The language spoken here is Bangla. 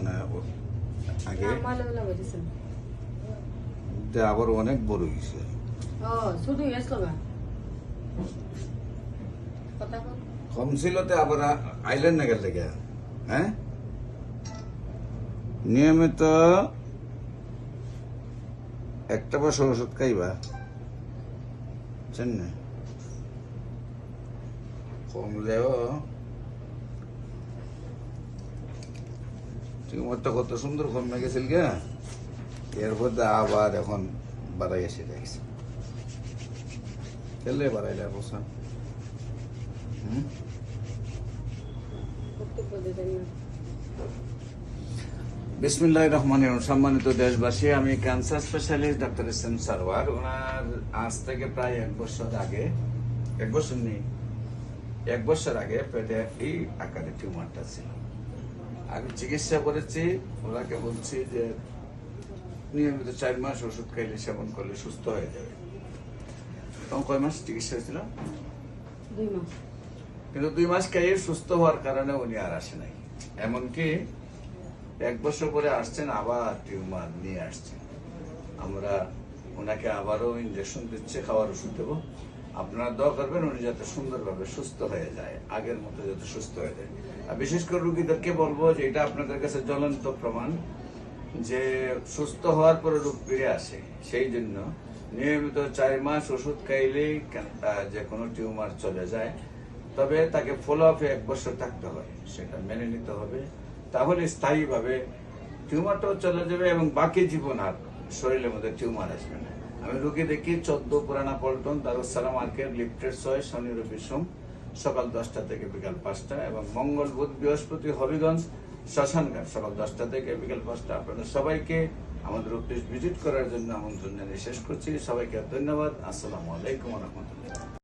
না আগে আবার অনেক বড় ও শুধু কম ছিল আবার আইলেন না গেলে হ্যাঁ নিয়মিত একটা বছর ওষুধ খাইবা বুঝছেন না কমলেও টিউমারটা কত সুন্দর কমে গেছিল গে এরপর আবার এখন বাড়াই এসে দেখছে খেলে বাড়াইলে হুম বক্তব্য দিতেন না বিসমিল্লাহ রহমান সম্মানিত দেশবাসী, আমি cancer specialist doctor S M Sarwar. ওনার আজ থেকে প্রায় এক বছর আগে, এক বছর নেই এক বছর আগে পেটে এই আকারে টিউমারটা ছিল। আমি চিকিৎসা করেছি ওনাকে বলছি যে নিয়মিত চার মাস ওষুধ খাইলে সেবন করলে সুস্থ হয়ে যাবে। তখন কয় মাস চিকিৎসা হয়েছিল? দুই মাস। কিন্তু দুই মাস খাইয়ে সুস্থ হওয়ার কারণে উনি আর আসে নাই। এমনকি এক বছর পরে আসছেন আবার টিউমার নিয়ে আসছেন আমরা ওনাকে আবারও ইঞ্জেকশন দিচ্ছে খাওয়ার ওষুধ দেবো। আপনারা দোয়া করবেন উনি যাতে সুন্দরভাবে সুস্থ হয়ে যায়, আগের মতো যাতে সুস্থ হয়ে যায়। আর বিশেষ করে রুগীদেরকে বলব যে এটা আপনাদের কাছে জ্বলন্ত প্রমাণ যে সুস্থ হওয়ার পরে রোগ ফিরে আসে, সেই জন্য নিয়মিত চার মাস ওষুধ খাইলেই যে কোনো টিউমার চলে যায়, তবে তাকে ফলো আপে এক বছর থাকতে হয়, সেটা মেনে নিতে হবে। তাহলে স্থায়ীভাবে টিউমারটাও চলে যাবে এবং বাকি জীবন আর শরীরের মধ্যে টিউমার আসবে না। আমি রুগী দেখি চোদ্দ পুরানা পল্টন দারুসালাম মার্কেট লিফটেড ছয়, শনি রবি সোম, সকাল দশটা থেকে বিকাল পাঁচটা এবং মঙ্গল বুধ, বৃহস্পতি, হবিগঞ্জ, শ্মশানঘাট, সকাল দশটা থেকে বিকাল পাঁচটা। আপনাদের সবাইকে আমাদের অফিস ভিজিট করার জন্য আমন্ত্রণ জানিয়ে শেষ করছি। সবাইকে ধন্যবাদ। আসসালামু আলাইকুম রহমতুল্লাহ।